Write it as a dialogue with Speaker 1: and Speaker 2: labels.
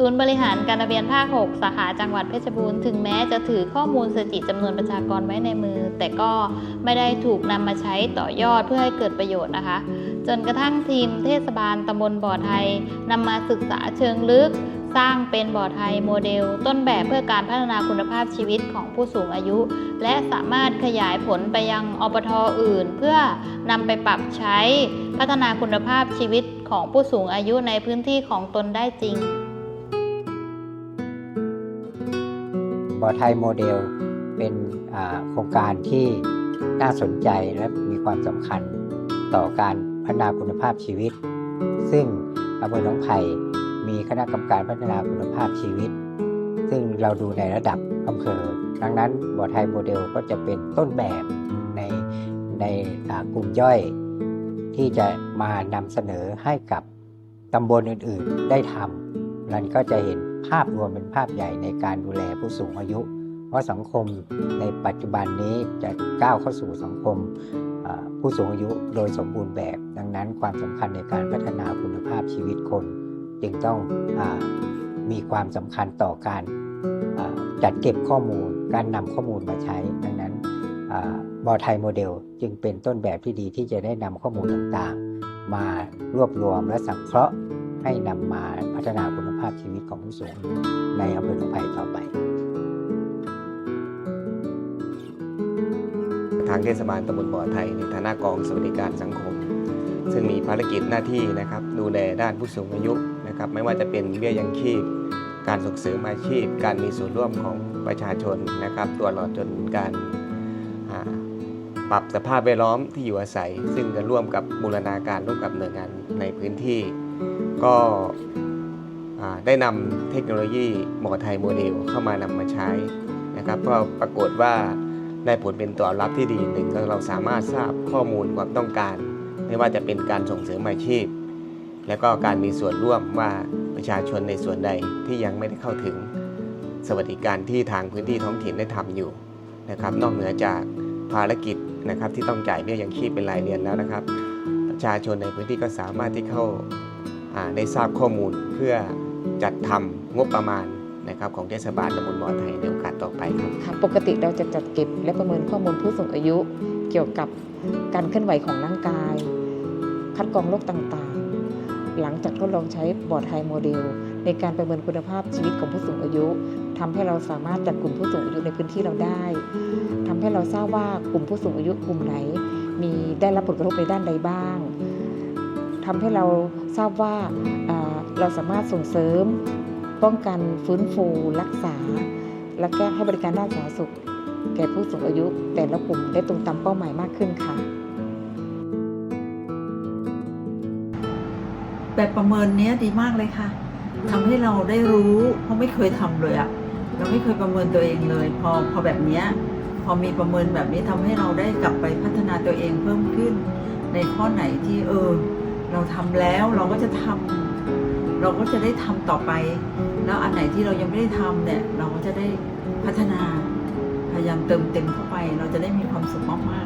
Speaker 1: ศูนย์บริหารการทะเบียนภาค 6 สาขาจังหวัดเพชรบูรณ์ถึงแม้จะถือข้อมูลสถิติจำนวนประชากรไว้ในมือ แต่ก็ไม่ได้ถูกนำมาใช้ต่อยอดเพื่อให้เกิดประโยชน์นะคะ จนกระทั่งทีมเทศบาลตำบลบ่อไทยนำมาศึกษาเชิงลึก สร้างเป็นบ่อไทยโมเดล ต้นแบบเพื่อการพัฒนาคุณภาพชีวิตของผู้สูงอายุ และสามารถขยายผลไปยังอปทอื่น เพื่อนำไปปรับใช้พัฒนาคุณภาพชีวิตของผู้สูงอายุในพื้นที่ของตนได้จริง
Speaker 2: อไทยโมเดลเป็นโครงการที่น่าสนใจและมีความสำคัญต่อการพัฒนาคุณภาพชีวิต ซึ่งอำเภอหนองไผ่มีคณะกรรมการพัฒนาคุณภาพชีวิต ซึ่งเราดูในระดับอำเภอ ดังนั้นบ่อไทยโมเดลก็จะเป็นต้นแบบในในกลุ่มย่อย ที่จะมานำเสนอให้กับตำบลอื่นๆได้ทำนั้นก็จะเห็น ภาพรวมเป็นภาพใหญ่ในการดูแลผู้สูงอายุ เพราะสังคมในปัจจุบันนี้จะก้าวเข้าสู่สังคมผู้สูงอายุโดยสมบูรณ์แบบ ดังนั้นความสำคัญในการพัฒนาคุณภาพชีวิตคน จึงต้องอมีความสำคัญต่อการจัดเก็บข้อมูล การนำข้อมูลมาใช้ ดังนั้นบอไทยโมเดลจึงเป็นต้นแบบที่ดีที่จะได้นำข้อมูลต่างๆ มารวบรวมและสังเคราะห์ให้นำมาพัฒนาคุณภาพชีวิตของผู้สูงในอำเภอหนองไผ่ต่อไป
Speaker 3: ทางเทศบาลตำบลบ่อไทยในฐานะกองสวัสดิการสังคม ซึ่งมีภารกิจหน้าที่นะครับ ดูแลด้านผู้สูงอายุนะครับไม่ว่าจะเป็นเบี้ยยังชีพ การส่งเสริมอาชีพ การมีส่วนร่วมของประชาชนนะครับตัวหลอดจนการปรับสภาพแวดล้อมที่อยู่อาศัย ซึ่งจะร่วมกับบูรณาการร่วมกับหน่วยงานในพื้นที่ ก็ ได้นำเทคโนโลยีหมอไทยโมเดลเข้ามานำมาใช้นะครับก็ปรากฏว่าได้ผลเป็นตอบรับที่ดีหนึ่งก็เราสามารถทราบข้อมูลความต้องการ ไม่ว่าจะเป็นการส่งเสริมอาชีพ และก็การมีส่วนร่วมว่าประชาชนในส่วนใดที่ยังไม่ได้เข้าถึง สวัสดิการที่ทางพื้นที่ท้องถิ่นได้ทำอยู่นะครับ นอกเหนือจากภารกิจนะครับที่ต้องจ่ายเบี้ยยังชีพเป็นรายเดือนแล้วนะครับ ประชาชนในพื้นที่ก็สามารถที่เข้าได้ทราบข้อมูลเพื่อ จัดทำงบประมาณนะครับของเทศบาลตำบลบ่อไทยในโอกาสต่อไปครับ
Speaker 4: ค่ะปกติเราจะจัดเก็บและประเมินข้อมูลผู้สูงอายุ เกี่ยวกับการเคลื่อนไหวของร่างกาย คัดกรองโรคต่างๆ หลังจากทดลองใช้บอร์ดไฮโมเดล ในการประเมินคุณภาพชีวิตของผู้สูงอายุทำให้เราสามารถจัดกลุ่มผู้สูงอายุในพื้นที่เราได้ทำให้เราทราบว่ากลุ่มผู้สูงอายุกลุ่มไหน มีได้รับผลกระทบในด้านใดบ้างทำให้เราทราบว่า เราสามารถส่งเสริม ป้องกันฟื้นฟูรักษา และแก็ให้บริการด้านสาธารณสุข แก่ผู้สูงอายุ แต่ละกลุ่มได้ตรงตามเป้าหมายมากขึ้นค่ะ
Speaker 5: แบบประเมินเนี้ยดีมากเลยค่ะทำให้เราได้รู้เพราะไม่เคยทำเลยอะเราไม่เคยประเมินตัวเองเลย พอพอแบบนี้พอมีประเมินแบบนี้ทำให้เราได้กลับไปพัฒนาตัวเองเพิ่มขึ้น ในข้อไหนที่เออ เราทำแล้วเราก็จะทำ เราก็จะได้ทำต่อไป แล้วอันไหนที่เรายังไม่ได้ทำเนี่ยเราก็จะได้พัฒนาพยายามเติมเต็มเข้าไป เราจะได้มีความสุขมากๆ